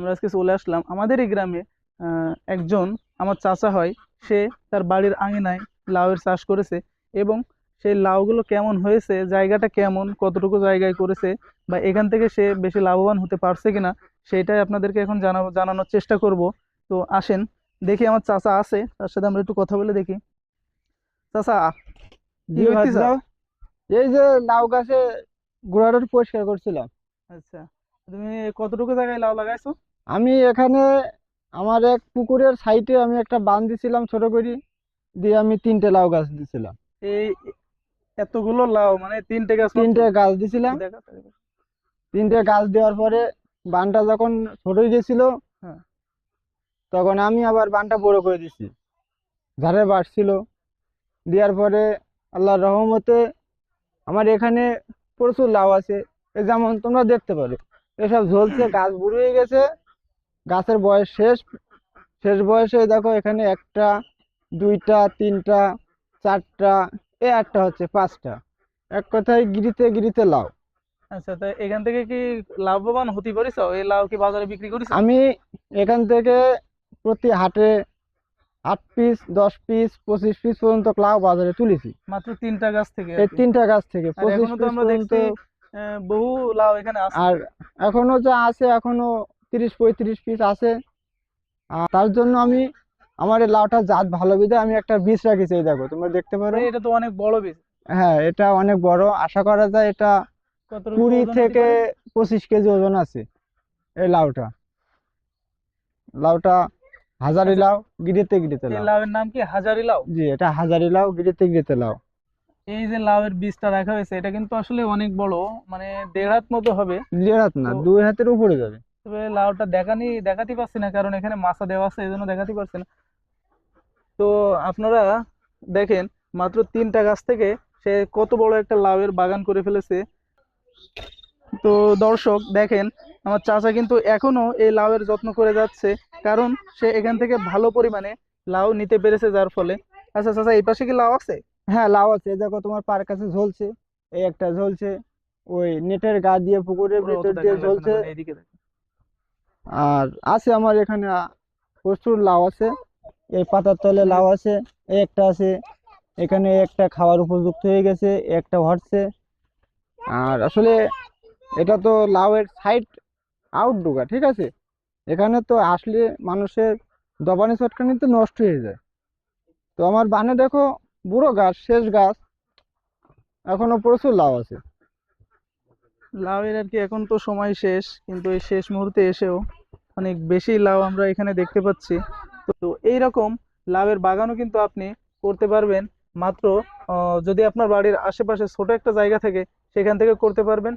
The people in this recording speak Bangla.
আমরা আজকে চলে আসলাম। আমাদের এই গ্রামে একজন আমার চাচা হয় সে তার বাড়ির আঙিনায় লাউয়ের চাষ করেছে এবং সেই লাউগুলো কেমন হয়েছে জায়গাটা কেমন কতটুকু জায়গায় করেছে বা এখান থেকে সে বেশি লাভবান হতে পারছে কিনা সেটাই আপনাদেরকে এখন জানাব জানানোর চেষ্টা করব। তো আসেন দেখি আমার চাচা আছে তার সাথে আমরা একটু কথা বলে দেখি। চাচা এই যে লাউ গাছে গোড়াটা পরিষ্কার করছিলাম। আচ্ছা তুমি কতটুকু জায়গায় লাউ লাগাইছো? আমি এখানে আমার এক পুকুরের সাইডে আমি একটা বান দিছিলাম ছোট করে দিয়ে আমি তিনটে লাউ গাছ দিছিলাম। এই এতগুলো লাউ মানে তিনটে গাছ তিনটে গাছ দিছিলাম। তিনটে গাছ দেওয়ার পরে বানটা যখন ছোট হয়ে গেছিল হ্যাঁ। তখন আমি আবার বানটা বড় করে দিছি। ঝাড়ে বাড়ছিল। দেওয়ার পরে আল্লাহর রহমতে আমার এখানে প্রচুর লাউ আছে। যেমন তোমরা দেখতে পারো এসব ঝলছে গাছ বুড়ো হয়ে গেছে। গাছের বয়স শেষ। শেষ বয়সে দেখো এখানে একটা দুইটা তিনটা চারটা এ একটা হচ্ছে পাঁচটা। এক কথায় গিরিতে গিরিতে লাউ। আচ্ছা তা এখান থেকে কি লাভবান হতে পারিস? এই লাউ কি বাজারে বিক্রি করিস? আমি এখান থেকে প্রতি হাটে আট পিস দশ পিস পঁচিশ পিস পর্যন্ত লাউ বাজারে তুলেছি। মাত্র তিনটা গাছ থেকে এই তিনটা গাছ থেকে পঁচিশ পিস পর্যন্ত। বহু লাউ এখানে আর এখনও যা আছে এখনও তিরিশ পঁয়ত্রিশ পিস আছে। তার জন্য আমি আমার এই লাউটা জাত ভালো বিধে আমি একটা বীজ রাখিছি এই দেখো তোমরা দেখতে পারো। এটা তো অনেক বড় বীজ। হ্যাঁ এটা অনেক বড়। আশা করা যায় এটা কুড়ি থেকে পঁচিশ কেজি ওজন আছে এই লাউটা। লাউটা হাজারি লাউ গিরিতে গিরিতে লাউ। লাউয়ের নাম কি হাজারি লাউ? জি এটা হাজারি লাউ গিরিতে গিরিতে লাউ। এই যে লাউয়ের বীজটা রাখা হয়েছে এটা কিন্তু আসলে অনেক বড় মানে দেড় হাত মতো হবে। দেড় হাত না দুই হাতের উপরে যাবে। তবে লাউটা দেখানি দেখাতে পারছি না কারণ এখানে মাছা দেওয়া আছে এই জন্য দেখাতে পারছি না। তো আপনারা দেখেন মাত্র তিনটা গাছ থেকে সে কত বড় একটা লাউয়ের বাগান করে ফেলেছে। তো দর্শক দেখেন আমার চাচা কিন্তু এখনও এই লাউয়ের যত্ন করে যাচ্ছে কারণ সে এখান থেকে ভালো পরিমাণে লাউ নিতে পেরেছে যার ফলে। আচ্ছা চাচা এই পাশে কি লাউ আছে? হ্যাঁ লাউ আছে। দেখো তোমার পার কাছে ঝলছে এই একটা ঝলছে ওই নেটের গা দিয়ে পুকুরের ভিতর দিয়ে ঝলছে। আর আছে আমার এখানে প্রচুর লাউ আছে। এই পাতার তলে লাউ আছে একটা আছে। এখানে একটা খাওয়ার উপযুক্ত হয়ে গেছে, একটা হটছে আর আসলে এটা তো লাউয়ের সাইড আউটডোগা ঠিক আছে? এখানে তো আসলে মানুষের দবানি চটকানিতে নষ্ট হয়ে যায়। তো আমার বানে দেখো বুড়ো গাছ, শেষ গাছ। এখনও প্রচুর লাউ আছে। লাউয়ের আর কি এখন তো সময় শেষ, কিন্তু এই শেষ মুহূর্তে এসেও অনেক বেশি লাউ আমরা এখানে দেখতে পাচ্ছি। তো এই রকম লাউয়ের বাগানও কিন্তু আপনি করতে পারবেন। মাত্র যদি আপনার বাড়ির আশেপাশে ছোট একটা জায়গা থাকে, সেখান থেকে করতে পারবেন।